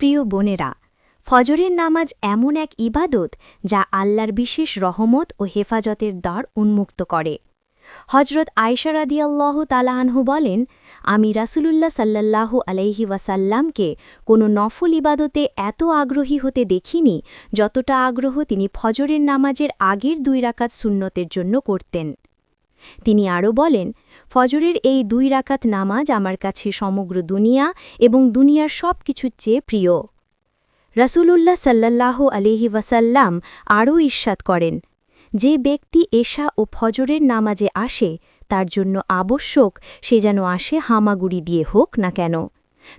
প্রিয় বোনেরা, ফজরের নামাজ এমন এক ইবাদত যা আল্লাহর বিশেষ রহমত ও হেফাজতের দ্বার উন্মুক্ত করে। হজরত আয়সা রাদিয়াল্লাহ তালাহানহু বলেন, আমি রাসূলুল্লাহ সাল্লাল্লাহু আলাইহি ওয়াসাল্লামকে কোনো নফল ইবাদতে এত আগ্রহী হতে দেখিনি যতটা আগ্রহ তিনি ফজরের নামাজের আগের দুই রাকাত সুন্নতের জন্য করতেন। তিনি আরও বলেন, ফজরের এই দুই রাকাত নামাজ আমার কাছে সমগ্র দুনিয়া এবং দুনিয়ার সব কিছুর চেয়ে প্রিয়। রাসূলুল্লাহ সাল্লাল্লাহ আলিহি ওয়াসাল্লাম আরও ঈর্ষাদ করেন, যে ব্যক্তি এশা ও ফজরের নামাজে আসে, তার জন্য আবশ্যক সে যেন আসে হামাগুড়ি দিয়ে হোক না কেন।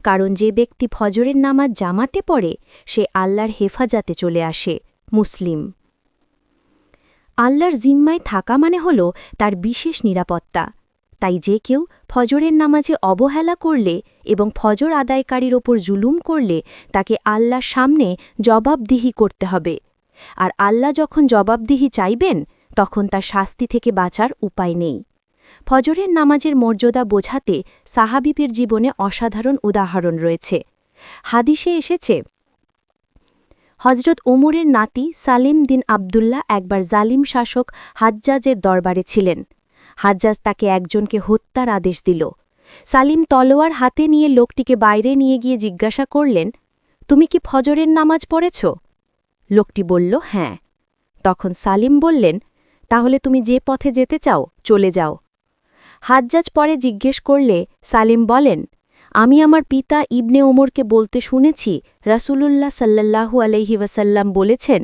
কারণ যে ব্যক্তি ফজরের নামাজ জামাতে পড়ে, সে আল্লাহর হেফাজাতে চলে আসে, মুসলিম। আল্লাহর জিম্মায় থাকা মানে হল তার বিশেষ নিরাপত্তা। তাই যে কেউ ফজরের নামাজে অবহেলা করলে এবং ফজর আদায়কারীর ওপর জুলুম করলে তাকে আল্লাহর সামনে জবাবদিহি করতে হবে। আর আল্লাহ যখন জবাবদিহি চাইবেন, তখন তার শাস্তি থেকে বাঁচার উপায় নেই। ফজরের নামাজের মর্যাদা বোঝাতে সাহাবিবের জীবনে অসাধারণ উদাহরণ রয়েছে। হাদিসে এসেছে হজরত ওমরের নাতি সালিম দিন আবদুল্লাহ একবার জালিম শাসক হাজ্জাজের দরবারে ছিলেন। হাজ্জাজ তাকে একজনকে হত্যার আদেশ দিল। সালিম তলোয়ার হাতে নিয়ে লোকটিকে বাইরে নিয়ে গিয়ে জিজ্ঞাসা করলেন, তুমি কি ফজরের নামাজ পড়েছ? লোকটি বলল হ্যাঁ। তখন সালিম বললেন, তাহলে তুমি যে পথে যেতে চাও, চলে যাও। হাজ্জাজ পরে জিজ্ঞেস করলে, সালিম বলেন আমি আমার পিতা ইবনে ওমরকে বলতে শুনেছি, রাসূলুল্লাহ সাল্লাল্লাহু আলহি ওয়াসাল্লাম বলেছেন,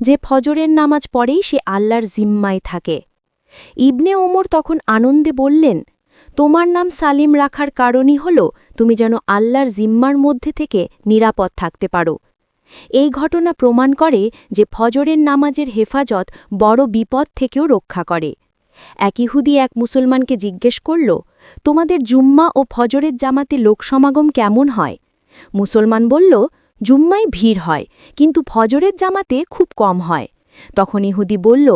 যে ফজরের নামাজ পড়েই সে আল্লাহর জিম্মায় থাকে। ইবনে ওমর তখন আনন্দে বললেন, তোমার নাম সালিম রাখার কারণই হল তুমি যেন আল্লাহর জিম্মার মধ্যে থেকে নিরাপদ থাকতে পারো। এই ঘটনা প্রমাণ করে যে ফজরের নামাজের হেফাজত বড় বিপদ থেকেও রক্ষা করে। এক ইহুদি এক মুসলমানকে জিজ্ঞেস করল, তোমাদের জুম্মা ও ফজরের জামাতে লোকসমাগম কেমন হয়? মুসলমান বলল, জুম্মায় ভিড় হয়, কিন্তু ফজরের জামাতে খুব কম হয়। তখন ইহুদি বলল,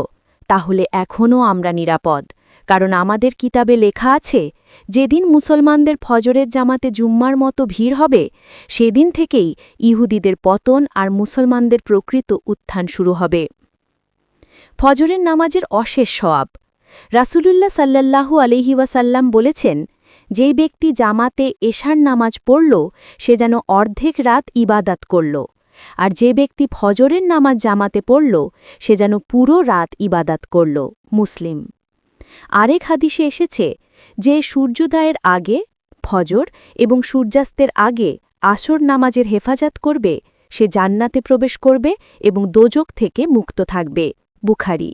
তাহলে এখনও আমরা নিরাপদ, কারণ আমাদের কিতাবে লেখা আছে, যেদিন মুসলমানদের ফজরের জামাতে জুম্মার মতো ভিড় হবে, সেদিন থেকেই ইহুদিদের পতন আর মুসলমানদের প্রকৃত উত্থান শুরু হবে। ফজরের নামাজের অশেষ সওয়াব রাসূলুল্লাহ সাল্লাল্লাহু আলহি ওয়াসাল্লাম বলেছেন, যেই ব্যক্তি জামাতে এশার নামাজ পড়ল, সে যেন অর্ধেক রাত ইবাদাত করল, আর যে ব্যক্তি ফজরের নামাজ জামাতে পড়ল, সে যেন পুরো রাত ইবাদাত করল। মুসলিম। আরেক হাদিসে এসেছে যে সূর্যোদয়ের আগে ফজর এবং সূর্যাস্তের আগে আসর নামাজের হেফাজত করবে, সে জান্নাতে প্রবেশ করবে এবং দোজক থেকে মুক্ত থাকবে। বুখারি।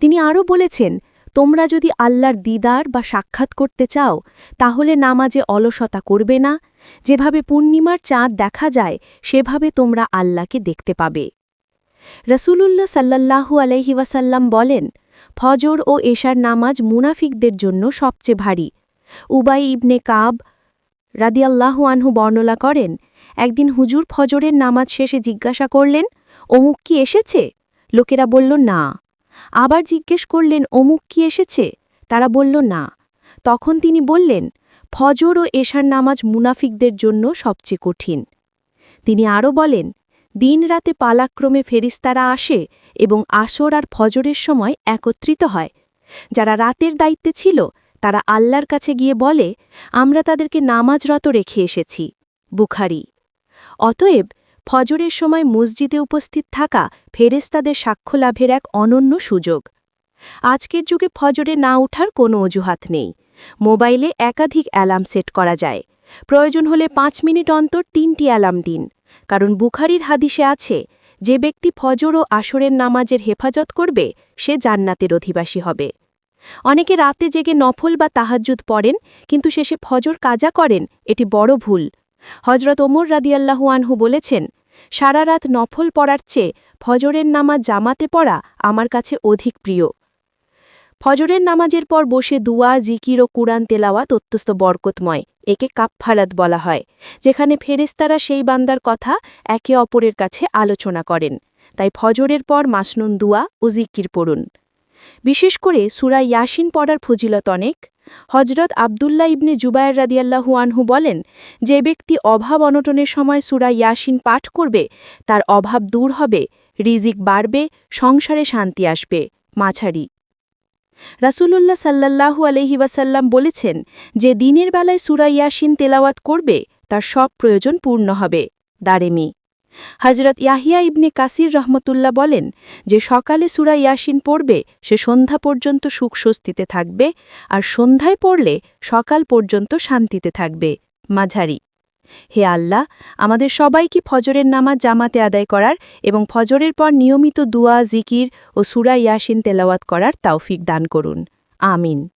তিনি আরও বলেছেন, তোমরা যদি আল্লাহর দিদার বা সাক্ষাৎ করতে চাও, তাহলে নামাজে অলসতা করবে না। যেভাবে পূর্ণিমার চাঁদ দেখা যায়, সেভাবে তোমরা আল্লাহকে দেখতে পাবে। রসুলুল্লাহ সাল্লাল্লাহু আলহি ওয়াসাল্লাম বলেন, ফজর ও এশার নামাজ মুনাফিকদের জন্য সবচেয়ে ভারী। উবাই ইবনে কাব রাদিয়াল্লাহু আনহু বর্ণনা করেন, একদিন হুজুর ফজরের নামাজ শেষে জিজ্ঞাসা করলেন, অমুক কি এসেছে লোকেরা বলল, না। আবার জিজ্ঞেস করলেন, অমুক কি এসেছে? তারা বলল, না। তখন তিনি বললেন, ফজর ও এশার নামাজ মুনাফিকদের জন্য সবচেয়ে কঠিন। তিনি আরও বলেন দিন রাতে পালাক্রমে ফেরিস্তারা আসে এবং আসর আর ফজরের সময় একত্রিত হয়। যারা রাতের দায়িত্বে ছিল, তারা আল্লাহর কাছে গিয়ে বলে, আমরা তাদেরকে নামাজরত রেখে এসেছি। বুখারি। অতএব ফজরের সময় মসজিদে উপস্থিত থাকা ফেরেস্তাদের সাক্ষ্য লাভের এক অনন্য সুযোগ। আজকের যুগে ফজরে না ওঠার কোনো অজুহাত নেই। মোবাইলে একাধিক অ্যালার্ম সেট করা যায়। প্রয়োজন হলে পাঁচ মিনিট অন্তর তিনটি অ্যালার্ম দিন। কারণ বুখারির হাদিসে আছে, যে ব্যক্তি ফজর ও আসরের নামাজের হেফাজত করবে, সে জান্নাতের অধিবাসী হবে। অনেকে রাতে জেগে নফল বা তাহাজ্জুদ পড়েন, কিন্তু শেষে ফজর কাজা করেন, এটি বড় ভুল। হজরত ওমর রাদিয়াল্লাহু আনহু বলেছেন সারা রাত নফল পড়ার চেয়ে ফজরের নামাজ জামাতে পড়া আমার কাছে অধিক প্রিয়। ফজরের নামাজের পর বসে দুয়া, জিকির ও কুরআন তেলাওয়া তত্যস্ত বরকতময়, একে কাপফারাত বলা হয়, যেখানে ফেরেস্তারা সেই বান্দার কথা একে অপরের কাছে আলোচনা করেন। তাই ফজরের পর মাসনুন দুয়া ও জিকির পড়ুন। বিশেষ করে সুরা ইয়াসিন পড়ার ফজিলত অনেক। হজরত আবদুল্লাহ ইবনে জুবায়ের রাদিয়াল্লাহু আনহু বলেন, যে ব্যক্তি অভাব অনটনের সময় সুরা ইয়াসিন পাঠ করবে, তার অভাব দূর হবে, রিজিক বাড়বে, সংসারে শান্তি আসবে। মাঝারি রাসূলুল্লাহ সাল্লাল্লাহু আলহি ওয়াসাল্লাম বলেছেন, যে দিনের বেলায় সুরা ইয়াসিন তেলাওয়াত করবে, তার সব প্রয়োজন পূর্ণ হবে। দারেমি। হজরত ইয়াহিয়া ইবনে কাসির রহমতুল্লাহ বলেন যে সকালে সুরা ইয়াসিন পড়বে, সে সন্ধ্যা পর্যন্ত সুখ স্বস্তিতে থাকবে আর সন্ধ্যায় পড়লে সকাল পর্যন্ত শান্তিতে থাকবে। মাঝারি। হে আল্লাহ, আমাদের সবাইকে ফজরের নামাজ জামাতে আদায় করার এবং ফজরের পর নিয়মিত দুয়া, জিকির ও সুরা ইয়াসিন তেলাওয়াত করার তাওফিক দান করুন। আমিন।